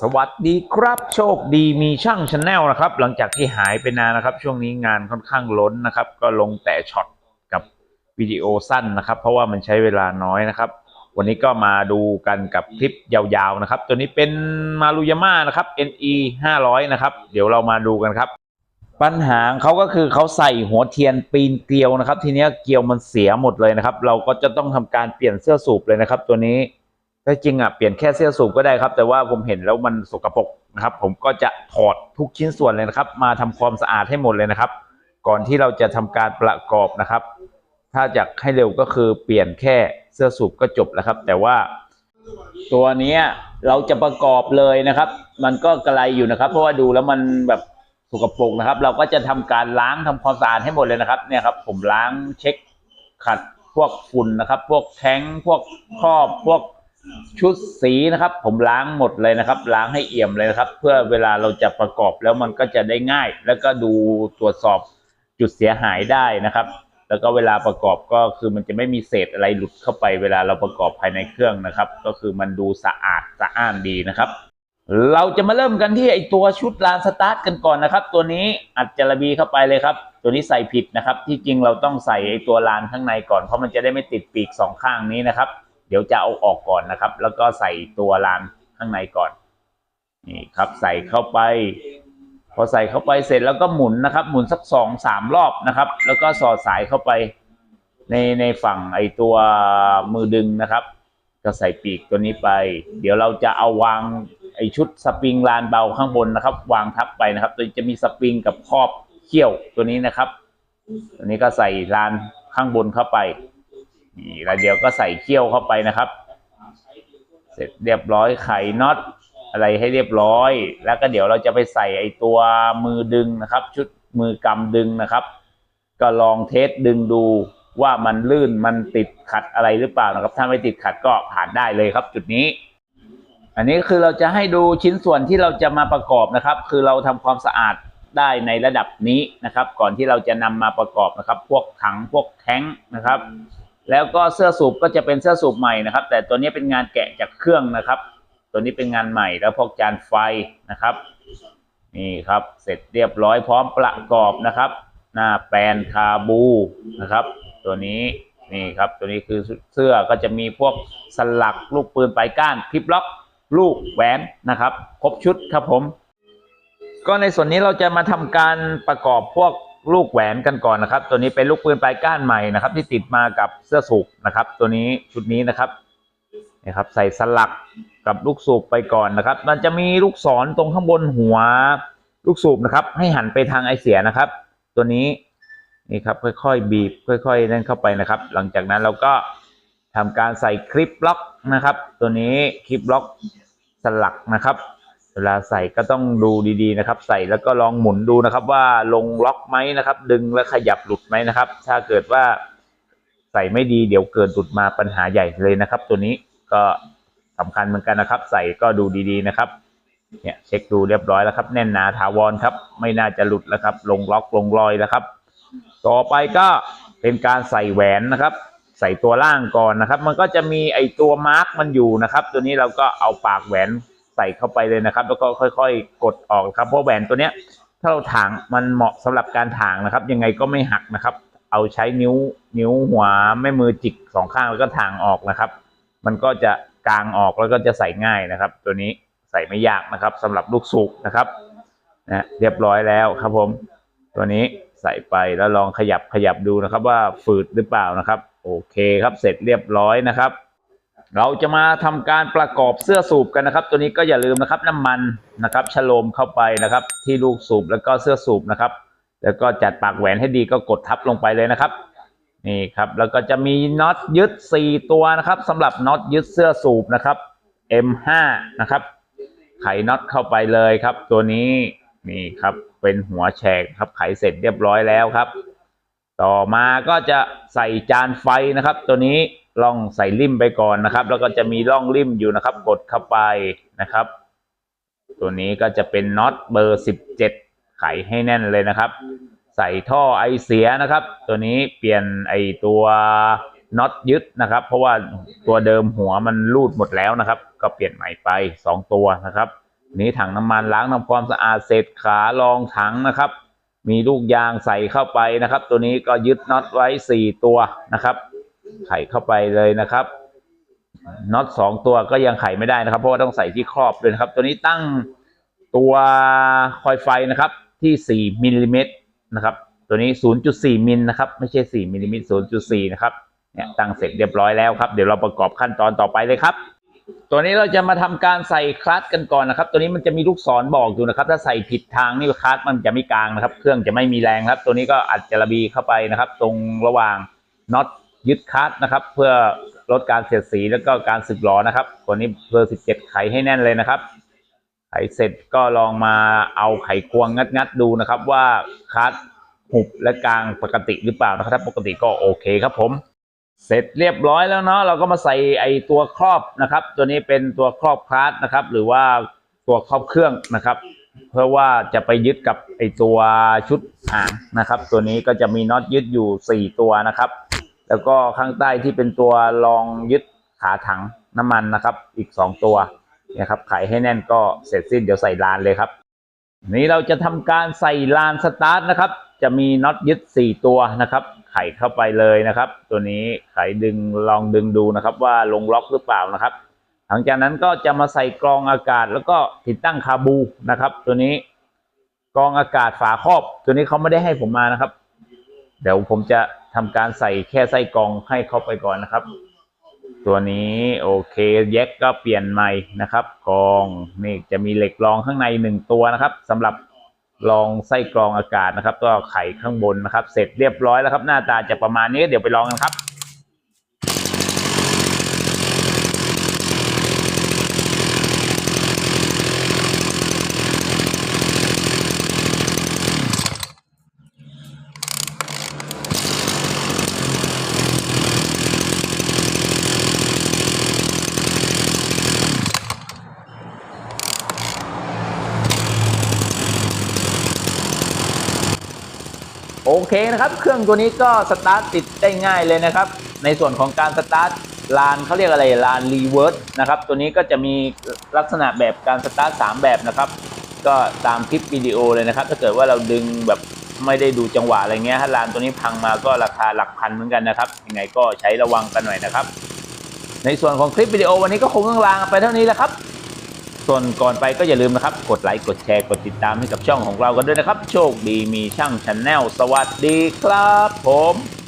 สวัสดีครับโชคดีมีช่างชาแนลนะครับ หลังจากที่หายไปนานนะครับ ช่วงนี้งานค่อนข้างล้นนะครับ ก็ลงแต่ช็อตกับวิดีโอสั้นนะครับ เพราะว่ามันใช้เวลาน้อยนะครับ วันนี้ก็มาดูกันกับคลิปยาวๆนะครับ ตัวนี้เป็นมารุยาม่านะครับ NE 500 นะครับ เดี๋ยวเรามาดูกันครับ ปัญหาเขาก็คือเขาใส่หัวเทียนปีนเกลียวนะครับ ทีนี้เกลียวมันเสียหมดเลยนะครับ เราก็จะต้องทำการเปลี่ยนเสื้อสูบเลยนะครับ ตัวนี้ ถ้าจริงอะเปลี่ยนแค่เสื้อสูบก็ได้ครับ แต่ว่าผมเห็นแล้วมันสกปรกนะครับ ผมก็จะถอดทุกชิ้นส่วนเลยนะครับ มาทำความสะอาดให้หมดเลยนะครับ ก่อนที่เราจะทำการประกอบนะครับ ถ้าอยากให้เร็วก็คือเปลี่ยนแค่เสื้อสูบก็จบแล้วครับ แต่ว่าตัวนี้เราจะประกอบเลยนะครับ มันก็กระไรอยู่นะครับ เพราะว่าดูแล้วมันแบบสกปรกนะครับ เราก็จะทำการล้างทำความสะอาดให้หมดเลยนะครับ เนี่ยครับ ผมล้างเช็คขัดพวกฝุ่นนะครับ พวกแท้งพวกครอบพวก ชุดสีนะครับ ผมล้างหมดเลยนะครับ ล้างให้เอี่ยมเลยนะครับ เพื่อเวลาเราจะประกอบแล้วมันก็จะได้ง่าย แล้วก็ดูตรวจสอบจุดเสียหายได้นะครับ แล้วก็เวลาประกอบก็คือมันจะไม่มีเศษอะไรหลุดเข้าไป เวลาเราประกอบภายในเครื่องนะครับ ก็คือมันดูสะอาดสะอ้านดีนะครับ เราจะมาเริ่มกันที่ไอตัวชุดลานสตาร์ทกันก่อนนะครับ ตัวนี้อัดจระบีเข้าไปเลยครับตัวนี้ใส่ผิดนะครับ ที่จริงเราต้องใส่ไอตัวลานข้างในก่อนเพราะมันจะได้ไม่ติดปีกสองข้างนี้นะครับ เดี๋ยวจะเอาออกก่อนนะครับ แล้วก็ใส่ตัวลานข้างในก่อน นี่ครับใส่เข้าไป พอใส่เข้าไปเสร็จแล้วก็หมุนนะครับ หมุนสักสองสามรอบนะครับ แล้วก็สอดสายเข้าไปในในฝั่งไอตัวมือดึงนะครับ ก็ใส่ปีกตัวนี้ไป เดี๋ยวเราจะเอาวางไอชุดสปริงลานเบาข้างบนนะครับ วางทับไปนะครับ ตัวจะมีสปริงกับครอบเขี้ยวตัวนี้นะครับ ตัวนี้ก็ใส่ลานข้างบนเข้าไป นี่แล้วเดี๋ยวก็ใส่เขี้ยวเข้าไปนะครับ เสร็จเรียบร้อยไขน็อตอะไรให้เรียบร้อย แล้วก็เดี๋ยวเราจะไปใส่ไอตัวมือดึงนะครับ ชุดมือกำดึงนะครับ ก็ลองเทสดึงดูว่ามันลื่นมันติดขัดอะไรหรือเปล่านะครับ ถ้าไม่ติดขัดก็ผ่านได้เลยครับจุดนี้ อันนี้คือเราจะให้ดูชิ้นส่วนที่เราจะมาประกอบนะครับ คือเราทำความสะอาดได้ในระดับนี้นะครับ ก่อนที่เราจะนำมาประกอบนะครับ พวกถังพวกแท้งนะครับ แล้วก็เสื้อสูบก็จะเป็นเสื้อสูบใหม่นะครับ แต่ตัวนี้เป็นงานแกะจากเครื่องนะครับ ตัวนี้เป็นงานใหม่แล้วพวกจานไฟนะครับนี่ครับเสร็จเรียบร้อยพร้อมประกอบนะครับ หน้าแปลนคาบูนะครับ ตัวนี้นี่ครับตัวนี้คือเสื้อก็จะมีพวกสลักลูกปืนปลายก้านคลิปล็อก ลูกแหวนนะครับ ครบชุดครับผม ก็ในส่วนนี้เราจะมาทำการประกอบพวก ลูกแหวนกันก่อนนะครับ ตัวนี้เป็นลูกปืนปลายก้านใหม่นะครับ ที่ติดมากับเสื้อสูบนะครับ ตัวนี้ชุดนี้นะครับนะครับ ใส่สลักกับลูกสูบไปก่อนนะครับ มันจะมีลูกศรตรงข้างบนหัวลูกสูบนะครับ ให้หันไปทางไอเสียนะครับ ตัวนี้นี่ครับค่อยๆ บีบ ค่อยๆนั่นเข้าไปนะครับ หลังจากนั้นเราก็ทำการใส่คลิปล็อกนะครับ ตัวนี้คลิปล็อกสลักนะครับ เวลาใส่ก็ต้องดูดีๆนะครับ ใส่แล้วก็ลองหมุนดูนะครับ ว่าลงล็อกไหมนะครับ ดึงแล้วขยับหลุดไหมนะครับ ถ้าเกิดว่าใส่ไม่ดีเดี๋ยวเกิดหลุดมาปัญหาใหญ่เลยนะครับ ตัวนี้ก็สำคัญเหมือนกันนะครับ ใส่ก็ดูดีๆนะครับเนี่ยเช็คดูเรียบร้อยแล้วครับ แน่นหนาถาวรครับ ไม่น่าจะหลุดแล้วครับ ลงล็อกลงรอยแล้วครับ ต่อไปก็เป็นการใส่แหวนนะครับ ใส่ตัวล่างก่อนนะครับ มันก็จะมีไอตัวมาร์กมันอยู่นะครับ ตัวนี้เราก็เอาปากแหวน ใส่เข้าไปเลยนะครับ แล้วก็ค่อย ๆ กดออกครับเพราะแหวนตัวเนี้ยถ้าเราถางมันเหมาะสำหรับการถางนะครับ ยังไงก็ไม่หักนะครับ เอาใช้นิ้วนิ้วหัวแม่มือจิกสองข้างแล้วก็ถางออกนะครับ มันก็จะกางออกแล้วก็จะใส่ง่ายนะครับ ตัวนี้ใส่ไม่ยากนะครับสำหรับลูกสูบนะครับนะเรียบร้อยแล้วครับผม ตัวนี้ใส่ไปแล้วลองขยับขยับดูนะครับ ว่าฝืดหรือเปล่านะครับ โอเคครับเสร็จเรียบร้อยนะครับ เราจะมาทำการประกอบเสื้อสูบกันนะครับ ตัวนี้ก็อย่าลืมนะครับน้ำมันนะครับฉโลมเข้าไปนะครับ ที่ลูกสูบแล้วก็เสื้อสูบนะครับ แล้วก็จัดปากแหวนให้ดีก็กดทับลงไปเลยนะครับนี่ครับแล้วก็จะมีน็อตยึด 4 ตัวนะครับสำหรับน็อตยึดเสื้อสูบนะครับ M5 นะครับ ไขน็อตเข้าไปเลยครับ ตัวนี้นี่ครับเป็นหัวแฉกครับไขเสร็จเรียบร้อยแล้วครับ ต่อมาก็จะใส่จานไฟนะครับ ตัวนี้ ล่องใส่ริมไปก่อนนะครับ แล้วก็จะมีร่องริมอยู่นะครับ กดเข้าไปนะครับ ตัวนี้ก็จะเป็นน็อตเบอร์17 ไขให้แน่นเลยนะครับ ใส่ท่อไอเสียนะครับ ตัวนี้เปลี่ยนไอตัวน็อตยึดนะครับ เพราะว่าตัวเดิมหัวมันรูดหมดแล้วนะครับ ก็เปลี่ยนใหม่ไป 2 ตัวนะครับ นี้ถังน้ำมันล้างทำความสะอาดเสร็จขารองถังนะครับ มีลูกยางใส่เข้าไปนะครับ ตัวนี้ก็ยึดน็อตไว้สี่ตัวนะครับ ไข่เข้าไปเลยนะครับน็อตสองตัวก็ยังไขไม่ได้นะครับ เพราะว่าต้องใส่ที่ครอบด้วยนะครับ ตัวนี้ตั้งตัวคอยไฟนะครับ ที่สี่มิลลิเมตรนะครับ ตัวนี้ 0.4มิลนะครับ ไม่ใช่ 4มิลลิเมตร0.4 นะครับเนี่ยตั้งเสร็จเรียบร้อยแล้วครับ เดี๋ยวเราประกอบขั้นตอนต่อไปเลยครับ ตัวนี้เราจะมาทำการใส่คลัตกันก่อนนะครับ ตัวนี้มันจะมีลูกศรบอกอยู่นะครับ ถ้าใส่ผิดทางนี่คลัตมันจะไม่กลางนะครับ เครื่องจะไม่มีแรงครับ ตัวนี้ก็อัดจระบีเข้าไปนะครับ ตรงระหว่างน็อต ยึดคลัตช์นะครับ เพื่อลดการเสียดสีแล้วก็การสึกหรอนะครับ ตัวนี้เบอร์ 17 ไขให้แน่นเลยนะครับ ไขเสร็จก็ลองมาเอาไขควงงัดๆดูนะครับ ว่าคลัตช์หุบและกลางปกติหรือเปล่านะครับถ้าปกติก็โอเคครับผมเสร็จเรียบร้อยแล้วเนาะเราก็มาใส่ไอตัวครอบนะครับ ตัวนี้เป็นตัวครอบคลาสนะครับ หรือว่าตัวครอบเครื่องนะครับ เพื่อว่าจะไปยึดกับไอตัวชุดหางนะครับ ตัวนี้ก็จะมีน็อตยึดอยู่ 4 ตัวนะครับ แล้วก็ข้างใต้ที่เป็นตัวรองยึดขาถังน้ำมันนะครับ อีก 2 ตัวนะครับไขให้แน่นก็เสร็จสิ้นเดี๋ยวใส่ลานเลยครับ นี้เราจะทำการใส่ลานสตาร์ทนะครับ จะมีน็อตยึด 4 ตัวนะครับ ไขเข้าไปเลยนะครับ ตัวนี้ไขดึงลองดึงดูนะครับว่าลงล็อกหรือเปล่านะครับ หลังจากนั้นก็จะมาใส่กรองอากาศแล้วก็ติดตั้งคาบูนะครับ ตัวนี้กรองอากาศฝาครอบ ตัวนี้เขาไม่ได้ให้ผมมานะครับ เดี๋ยวผมจะทำการใส่แค่ไส้กรองให้เข้าไปก่อนนะครับ ตัวนี้โอเคแยกก็เปลี่ยนใหม่นะครับกรองนี่จะมีเหล็กรองข้างในหนึ่งตัวนะครับสำหรับรองไส้กรองอากาศนะครับ ก็ไข่ข้างบนนะครับ เสร็จเรียบร้อยแล้วครับ หน้าตาจะประมาณนี้เดี๋ยวไปลองกันครับ เคนะครับ เครื่องตัวนี้ก็สตาร์ทติดได้ง่ายเลยนะครับ ในส่วนของการสตาร์ทลานเขาเรียกอะไรลานรีเวิร์สนะครับ ตัวนี้ก็จะมีลักษณะแบบการสตาร์ทสามแบบนะครับ ก็ตามคลิปวิดีโอเลยนะครับ ถ้าเกิดว่าเราดึงแบบไม่ได้ดูจังหวะอะไรเงี้ยถ้าลานตัวนี้พังมาก็ราคาหลักพันเหมือนกันนะครับยังไงก็ใช้ระวังกันหน่อยนะครับ ในส่วนของคลิปวิดีโอวันนี้ก็คงต้องลาไปเท่านี้แหละครับ ส่วนก่อนไปก็อย่าลืมนะครับ กดไลค์ กดแชร์ กดติดตามให้กับช่องของเรากันด้วยนะครับ โชคดีมีช่างชาแนลสวัสดีครับผม